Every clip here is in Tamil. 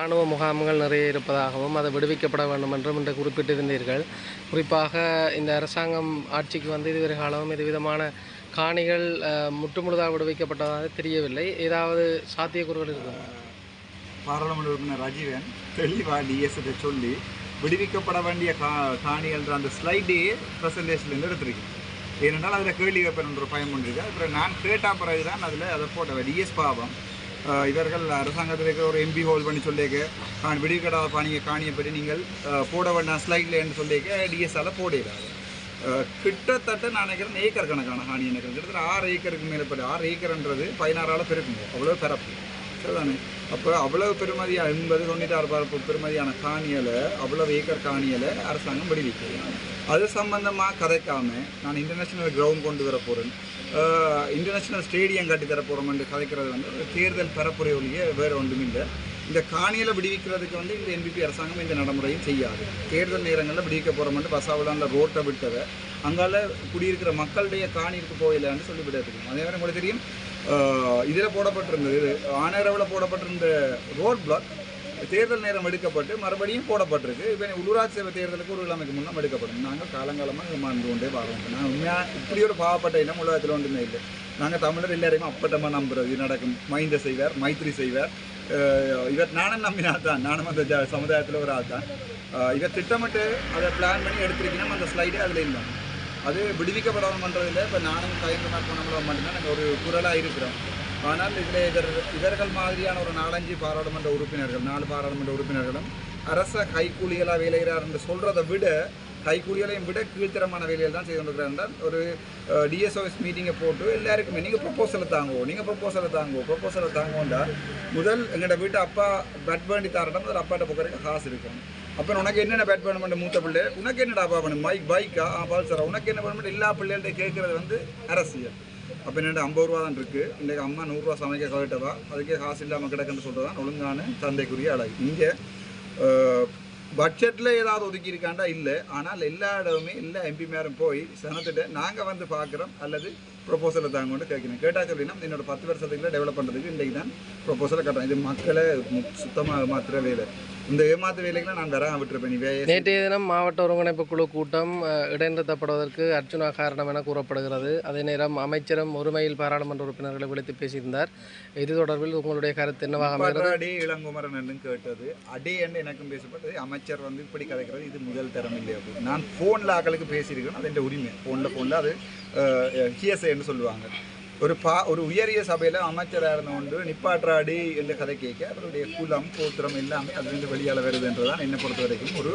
இராணுவ முகாம்கள் நிறைய இருப்பதாகவும் அது விடுவிக்கப்பட வேண்டும் என்றும் இன்று குறிப்பிட்டிருந்தீர்கள். குறிப்பாக இந்த அரசாங்கம் ஆட்சிக்கு வந்து இதுவரை காலமும் இதுவிதமான காணிகள் முற்றுமுழுதாக விடுவிக்கப்பட்டதாக தெரியவில்லை. ஏதாவது சாத்தியக்கூறுகள் இருக்கும் பாராளுமன்ற உறுப்பினர் ரஜீவன் தெளிவாக டிஎஸ்கிட்ட சொல்லி விடுவிக்கப்பட வேண்டிய கா காணிகள் அந்த ஸ்லைடே ப்ரெசன்டேஷன்லேருந்து எடுத்திருக்கேன். ஏனென்றால் அதில் கேள்வி வைப்பேன் ஒரு பயம் ஒன்று அப்புறம் நான் கேட்ட பிறகு தான் அதில் அதை போட்டேன் டிஎஸ் பாவம். இவர்கள் அரசாங்கத்தில் இருக்கிற ஒரு எம்பி ஹோல் பண்ணி சொல்லிக்க காணி விடுவிக்கப்படாத பாணியை காணியை பற்றி நீங்கள் போட வேண்டாம் ஸ்லைட்லேன்னு சொல்லிக்க டிஎஸ்ஆல போடுகிறாரு. கிட்டத்தட்ட நான் நினைக்கிறேன் ஏக்கர் கணக்கான காணி எனக்கு கிட்டத்தட்ட ஆறு ஏக்கருக்கு மேலே ஆறு ஏக்கர்ன்றது பதினாறால் பெருக்குங்க. அவ்வளோ பிறப்பு சரிதானே அப்போ அவ்வளவு பெருமதியாக எண்பது தொண்ணூற்றாறு பரப்பு பெருமதியான காணியலை அவ்வளவு ஏக்கர் காணியலை அரசாங்கம் விடுவிக்கிறது அது சம்பந்தமாக கதைக்காமல் நான் இன்டர்நேஷ்னல் கிரவுண்ட் கொண்டு வர போகிறேன் இன்டர்நேஷ்னல் ஸ்டேடியம் கட்டி தர போகிறோம்னு கதைக்கிறது வந்து ஒரு தேர்தல் பரப்புரை ஒழிய வேறு ஒன்றும் இல்லை இந்த காணியில் விடுவிக்கிறதுக்கு வந்து இந்த என்பிபி அரசாங்கம் இந்த நடைமுறையும் செய்யாது. தேர்தல் நேரங்களில் விடுவிக்க போகிறோம்னு பசாவில் அந்த ரோட்டை விட்டதை அங்கால குடியிருக்கிற மக்களுடைய காணிக்கு போயிடலான்னு சொல்லி அதே மாதிரி உங்களுக்கு தெரியும் இதில் போடப்பட்டிருந்தது. ஆனரவில் போடப்பட்டிருந்த ரோட் பிளாக் தேர்தல் நேரம் எடுக்கப்பட்டு மறுபடியும் போடப்பட்டிருக்கு. இப்போ உள்ளூராட்சி சபை தேர்தலுக்கு ஒரு கிழமைக்கு முன்னால் எடுக்கப்படும். நாங்கள் காலங்காலமாக மாண்டு கொண்டே வரோம் நான் உண்மையாக இப்படி ஒரு பாவப்பட்ட இனம் உலகத்தில் ஒன்றுமே இல்லை. நாங்கள் தமிழர் எல்லாரையுமே அப்பட்டமாக நம்புறது. இது நடக்கும். மைந்த செய்வார் மைத்திரி செய்வார். இவர் நானும் நம்பினா தான். நானும் அந்த ஜ சமுதாயத்தில் ஒரு ஆள் தான். இவர் திட்டமிட்டு அதை பிளான் பண்ணி எடுத்திருக்கணும். அந்த ஸ்லைடே அதில் இல்லை. அது விடுவிக்கப்படாமல் பண்ணுறதில்ல இப்போ நானும் கையங்கமாக போனவங்கள மட்டும்தான் நாங்கள் ஒரு குரலாக இருக்கிறோம். ஆனால் இதில் இவர் இவர்கள் மாதிரியான ஒரு நாலஞ்சு பாராளுமன்ற உறுப்பினர்கள் நாலு பாராளுமன்ற உறுப்பினர்களும் அரச கைக்கூலிகளாக வேலைகிறார் என்று சொல்கிறத விட கைக்கூலிகளையும் விட கீழ்த்தரமான வேலைகள் தான் செய்து கொண்டிருக்கிறார் ஒரு டிஎஸ்ஓஎஸ் மீட்டிங்கை போட்டு எல்லாருக்குமே நீங்கள் ப்ரொப்போசலை தாங்குவோம் நீங்கள் ப்ரொப்போசலை தாங்குவோம் ப்ரொப்போசலை தாங்குவோண்டா முதல் எங்களோட வீட்டு அப்பா பட் பண்ணி தரட்டும் முதல் அப்பாட்ட போக்குறதுக்கு காசு இருக்கும். அப்புறம் உனக்கு என்னென்ன பேட் பண்ண மூத்த பிள்ளை? உனக்கு என்னடா அப்பா பண்ணும் பைக் பைக்கா? பல்சரா உனக்கு என்ன பண்ண எல்லா பிள்ளைகள்ட்ட கேட்குறது வந்து அரசியல். அப்போ என்னென்ன ஐம்பது ரூபா தான் இருக்குது இன்றைக்கு அம்மா நூறுரூவா சமைக்க கவிட்டவா அதுக்கே காசு இல்லாமல் கிடக்குன்னு சொல்கிறது தான் ஒழுங்கான தந்தைக்குரிய அழகு. இங்கே பட்ஜெட்டில் ஏதாவது ஒதுக்கி இருக்காண்டா இல்லை. ஆனால் எல்லா இடமுமே எல்லா எம்பி மேரும் போய் சனத்திட்ட நாங்கள் வந்து பார்க்குறோம் அல்லது ப்ரொபோசலை தாங்க கொண்டு கேட்கணும் கேட்டால் சொல்லினா என்னோட பத்து வருஷத்துக்குள்ள டெவலப் பண்ணுறதுக்கு இன்றைக்கு தான் ப்ரொபோசலை கட்டுறோம். இது மக்களை சுத்தமாக ஏமாத்துற வேலை இந்த ஏமாத்து வேலைகளை நான் வராமல் விட்டுருப்பேன். நேற்றைய தினம் மாவட்ட ஒருங்கிணைப்பு குழு கூட்டம் இடைநிறுத்தப்படுவதற்கு அர்ஜுனா காரணம் என கூறப்படுகிறது. அதே நேரம் அமைச்சரும் ஒருமையில் பாராளுமன்ற உறுப்பினர்களை விழித்து பேசியிருந்தார். இது தொடர்பில் உங்களுடைய கருத்து என்னவாக அடே இளங்குமரன் என்று கேட்டது. அடே என்று எனக்கும் பேசப்பட்டது. அமைச்சர் வந்து இப்படி கதைக்கிறது. இது முதல் தரம் இல்லை அப்படி நான் ஃபோனில் ஆக்களுக்கு பேசியிருக்கேன் அது என் உரிமை. ஃபோனில் ஃபோனில் அது ஹியசை என்று சொல்லுவாங்க. ஒரு பா ஒரு உயரிய சபையில் அமைச்சராக இருந்த கொண்டு நிப்பாற்றாடி என்ற கதை கேட்க அவருடைய குலம் கோத்திரம் எல்லாமே அதுலேருந்து வெளியால் வருதுன்றதான் என்னை பொறுத்த வரைக்கும் ஒரு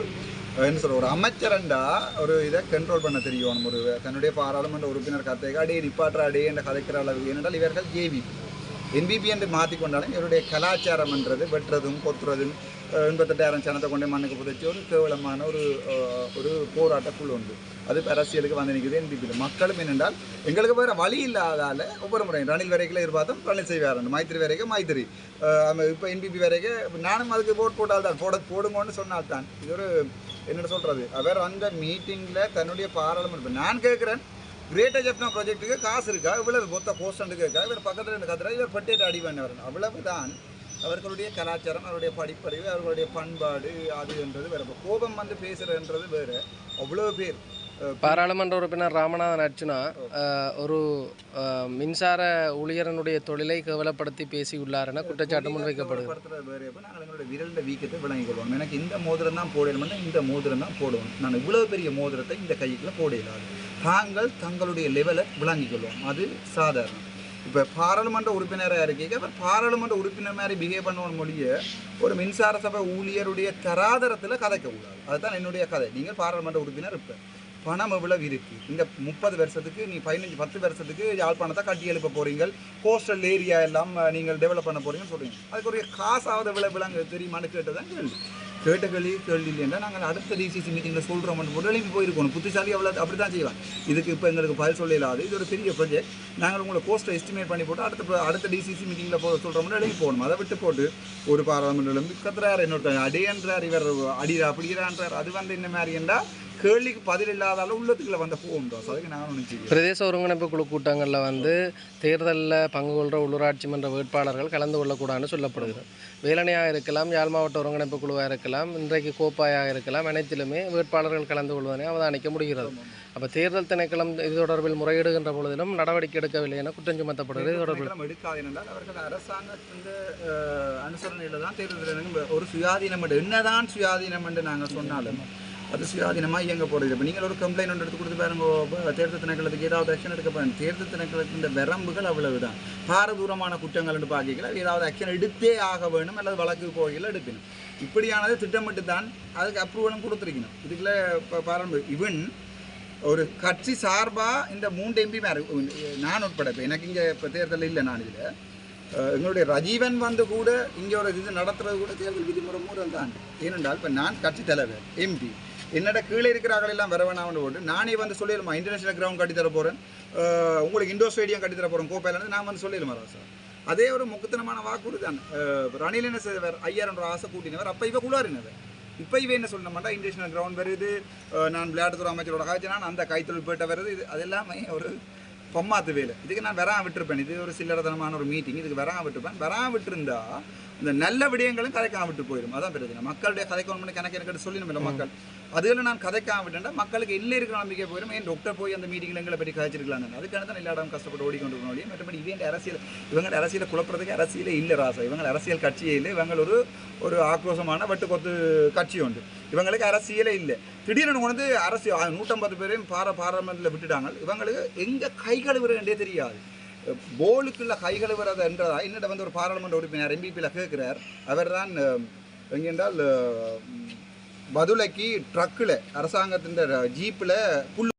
என்ன சொல்ற ஒரு அமைச்சரண்டா ஒரு இதை கண்ட்ரோல் பண்ண தெரியும் ஒரு தன்னுடைய பாராளுமன்ற உறுப்பினர் கதைக்கு அடே நிப்பாற்றாடே என்ற கதைக்கிற அளவு. ஏனென்றால் இவர்கள் ஜேவி என்பிபி என்று மாற்றிக்கொண்டாலும் இவருடைய கலாச்சாரம் என்றது வெட்டுறதும் கொத்துறதும் எண்பத்தெட்டாயிரம் சனத்தை கொண்டே மண்ணுக்கு புதைச்சி ஒரு கேவலமான ஒரு ஒரு போராட்ட குழு உண்டு. அது அரசியலுக்கு வந்து நிற்குது என்பிபியில் மக்களும் என்னென்றால் எங்களுக்கு வேறு வழி இல்லாதால ஒவ்வொரு முறை ரணில் வரைக்கும் எதிர்பார்த்தோம் ரணில் செய்வார் மைத்திரி வரைக்கும் மைத்திரி. இப்போ என்பிபி வரைக்கும் நானும் அதுக்கு ஓட் போட்டால் தான் போட போடுங்கன்னு சொன்னால் தான். இது ஒரு என்ன சொல்கிறது அவர் அந்த மீட்டிங்கில் தன்னுடைய பாராளுமன்ற நான் கேட்குறேன் கிரேட்டர் ஜப்னா ப்ராஜெக்ட்டுக்கு காசு இருக்கா? இவ்வளவு மொத்த கோஸ்டண்டுக்கு இருக்கா? இவர் பக்கத்தில் இருந்து கத்துறா இவர் பட்டேட் அடி பண்ணவர் அவ்வளவுதான். அவர்களுடைய கலாச்சாரம் அவருடைய படிப்பறிவு அவர்களுடைய பண்பாடு அது என்றது வேறு. கோபம் வந்து பேசுறதுன்றது வேறு. அவ்வளோ பேர். பாராளுமன்ற உறுப்பினர் ராமநாதன் அர்ச்சுனா ஒரு மின்சார ஊழியரனுடைய தொழிலை கேவலப்படுத்தி பேசியுள்ளார் என குற்றச்சாட்டு முன்வைக்கப்படுகிறது. படுத்துறது வேறு. எப்போ நாங்கள் எங்களோட விரலில் வீக்கத்தை விளங்கிக் கொள்வோம். எனக்கு இந்த மோதிரம் தான் போடணும்னா இந்த மோதிரம் தான் போடுவோம். நான் இவ்வளோ பெரிய மோதிரத்தை இந்த கைக்குள்ள போட தாங்கள் தங்களுடைய லெவலை விளங்கிக் கொள்வோம் அது சாதாரணம். இப்போ பாராளுமன்ற உறுப்பினராக இருக்கீங்க. இப்போ பாராளுமன்ற உறுப்பினர் மாதிரி பிஹேவ் பண்ணணும் மொழிய ஒரு மின்சார சபை ஊழியருடைய தராதரத்தில் கதைக்கக்கூடாது. அதுதான் என்னுடைய கதை. நீங்கள் பாராளுமன்ற உறுப்பினர் இருப்பேன் பணம் எவ்வளவு இருக்கு? இந்த முப்பது வருஷத்துக்கு நீ பதினஞ்சு பத்து வருஷத்துக்கு யாழ்ப்பாணத்தை கட்டி எழுப்ப போறீங்க கோஸ்டல் ஏரியா எல்லாம் நீங்கள் டெவலப் பண்ண போறீங்கன்னு சொல்றீங்க. அதுக்குரிய காசாவது விளை விலங்கு தெரியுமான்னு கேட்டதான் கேள்வி. கேட்ட கேள்வி கேள்வி இல்லைன்னா நாங்கள் அடுத்த டிசிசி மீட்டிங்கில் சொல்கிறோம் மட்டும் எழுப்பி போயிருக்கணும். புத்திசாலி அவ்வளோ அப்படி தான் செய்வாங்க. இதுக்கு இப்போ எங்களுக்கு பதில் சொல்ல இல்லாது இது ஒரு பெரிய ப்ராஜெக்ட் நாங்கள் உங்களை கோஸ்ட்டை எஸ்டிமேட் பண்ணி போட்டு அடுத்த அடுத்த டிசிசி மீட்டிங்கில் போ சொல்கிறோம்னா எழுப்பி போகணும். அதை விட்டு போட்டு ஒரு பாராளுமன்றம் கத்துறாரு இன்னொருத்தர் அடியன்றார். இவர் அடிரா அப்படிங்கிறான்றார் அது வந்து இந்த மாதிரி என்றால் கேள்விக்கு பதில் இல்லாதால உள்ளத்துக்குள்ள வந்த போகும் ராசா அதுக்கு நான் செய்யும் பிரதேச ஒருங்கிணைப்பு குழு கூட்டங்களில் வந்து தேர்தலில் பங்கு கொள்கிற உள்ளூராட்சி மன்ற வேட்பாளர்கள் கலந்து கொள்ளக்கூடாதுன்னு சொல்லப்படுகிறது வேலனையாக இருக்கலாம் யாழ் மாவட்ட ஒருங்கிணைப்பு குழுவாக இருக்கலாம் இன்றைக்கு கோப்பாயாக இருக்கலாம் அனைத்திலுமே வேட்பாளர்கள் கலந்து கொள்வதனை அவதானிக்க முடிகிறது. அப்போ தேர்தல் திணைக்களம் இது தொடர்பில் முறையிடுகின்ற பொழுதிலும் நடவடிக்கை எடுக்கவில்லை என குற்றம் சுமத்தப்படுகிறது. இது தொடர்பில் எடுக்காது என்றால் அவர்கள் அரசாங்கத்தின் அனுசரணையில் தான் தேர்தல். ஒரு சுயாதீனம் என்னதான் சுயாதீனம் என்று நாங்கள் சொன்னாலும் அது சுயாதீனமாக இயங்க போகிறது இப்போ நீங்கள் ஒரு கம்ப்ளைண்ட் ஒன்று எடுத்து கொடுத்து பாருங்க தேர்தல் திணைக்களத்துக்கு ஏதாவது ஆக்ஷன் எடுக்க பாருங்க தேர்தல் திணைக்களத்தின் வரம்புகள் அவ்வளவுதான். பாரதூரமான குற்றங்கள் என்று பார்க்கல ஏதாவது ஆக்ஷன் எடுத்தே ஆக வேணும் அல்லது வழக்கு போகையில் எடுக்கணும். இப்படியானது திட்டமிட்டு தான் அதுக்கு அப்ரூவலும் கொடுத்துருக்கணும். இதுக்குள்ள இப்போ பாருங்க இவன் ஒரு கட்சி சார்பாக இந்த மூன்று எம்பி மேர் நான் உட்பட இப்போ எனக்கு இங்கே இப்போ தேர்தல் இல்லை நான் இதில். எங்களுடைய ரஜீவன் வந்து கூட இங்கே ஒரு இது நடத்துறது கூட தேர்தல் விதிமுறை மூலம் தான் ஏனென்றால் இப்போ நான் கட்சி தலைவர் எம்பி என்னடா கீழே இருக்கிறார்கள் எல்லாம் வர வேணாம்னு போட்டு நானே வந்து சொல்லிடுமா இன்டர்நேஷனல் கிரவுண்ட் கட்டி தர போகிறேன் உங்களுக்கு இண்டோர் ஸ்டேடியம் கட்டித்தர போகிறோம் போகிறேன் கோப்பையிலேருந்து நான் வந்து சொல்லிடுமா சார். அதே ஒரு முக்குத்தனமான வாக்குறுதி தான். ரணில் என்ன செய்வார் ஐயாயிரம் ரூபா ஆசை கூட்டினவர் அப்போ இவ குளாரினவர் இப்போ இவ என்ன சொல்ல மாட்டா இன்டர்நேஷனல் கிரவுண்ட் வருது நான் விளையாட்டுத்துறை அமைச்சரோட காய்ச்சி நான் அந்த கைத்தொழில் போயிட்ட வருது இது. அது எல்லாமே ஒரு பொம்மாத்து வேலை. இதுக்கு நான் வராம விட்டுருப்பேன். இது ஒரு சில்லறதனமான ஒரு மீட்டிங் இதுக்கு வராம விட்டுருப்பேன். வராம விட்டுருந்தா இந்த நல்ல விடயங்களும் கதைக்காம விட்டு போயிடும். அதான் பிரச்சனை. மக்களுடைய கதைக்கணும் கணக்கு எனக்கு சொல்லணும் இல்லை மக்கள் அதுல நான் கதைக்காம விட்டேன்டா மக்களுக்கு இல்லை இருக்கிற நம்பிக்கை போயிடும். ஏன் டாக்டர் போய் அந்த மீட்டிங்ல எங்களை பற்றி கதைச்சிருக்கலாம் அதுக்கான தான் எல்லா இடம் கஷ்டப்பட்டு ஓடிக்கொண்டு இருக்கணும் மற்றபடி இவங்க அரசியல் இவங்க அரசியலை குழப்பறதுக்கு அரசியலே இல்லை ராசா. இவங்க அரசியல் கட்சியே இல்லை. இவங்க ஒரு ஒரு ஆக்ரோஷமான வட்டுக்கொத்து கட்சி உண்டு. இவங்களுக்கு அரசியலே இல்லை. திடீரெனு கொண்டு அரசு நூற்றம்பது பேரையும் பார பாராளுமன்றத்தில் விட்டுட்டாங்க. இவங்களுக்கு எங்கே கை என்றே தெரியாது. போலுக்குள்ள கை கழுவுறது என்றதா? என்னிட வந்து ஒரு பாராளுமன்ற உறுப்பினர் எம்பிபியில் கேட்குறார். அவர் தான் எங்கென்றால் பதுளைக்கு ட்ரக்கில் அரசாங்கத்தின் ஜீப்பில் புல்